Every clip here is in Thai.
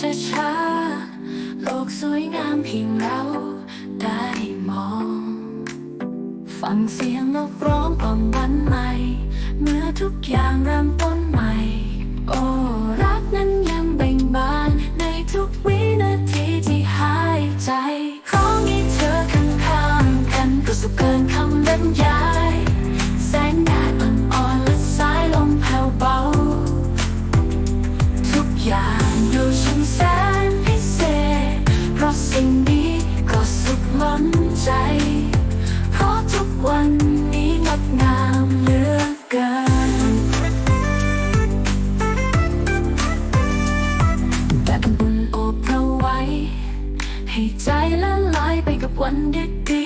ช้าๆโลกสวยงามเพียงเราได้มอง ฟังเสียงนกร้องกล่อมวันใหม่เมื่อทุกอย่างเริ่มต้นใหม่ โอ้รักนั้นยังเบ่งบานในทุกวินาทีที่หายใจร้องให้เธอข้างๆกันก็สุบเกินคำบรรยาย なんで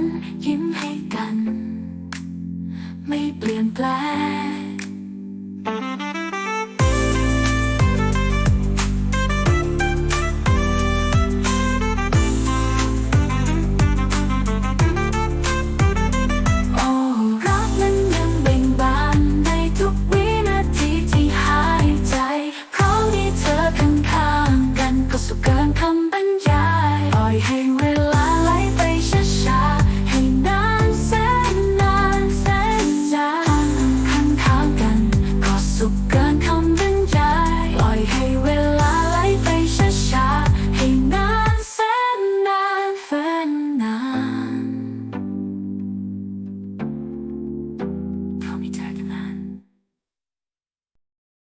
นยิ้มให้กัน ไม่เปลี่ยนแปลง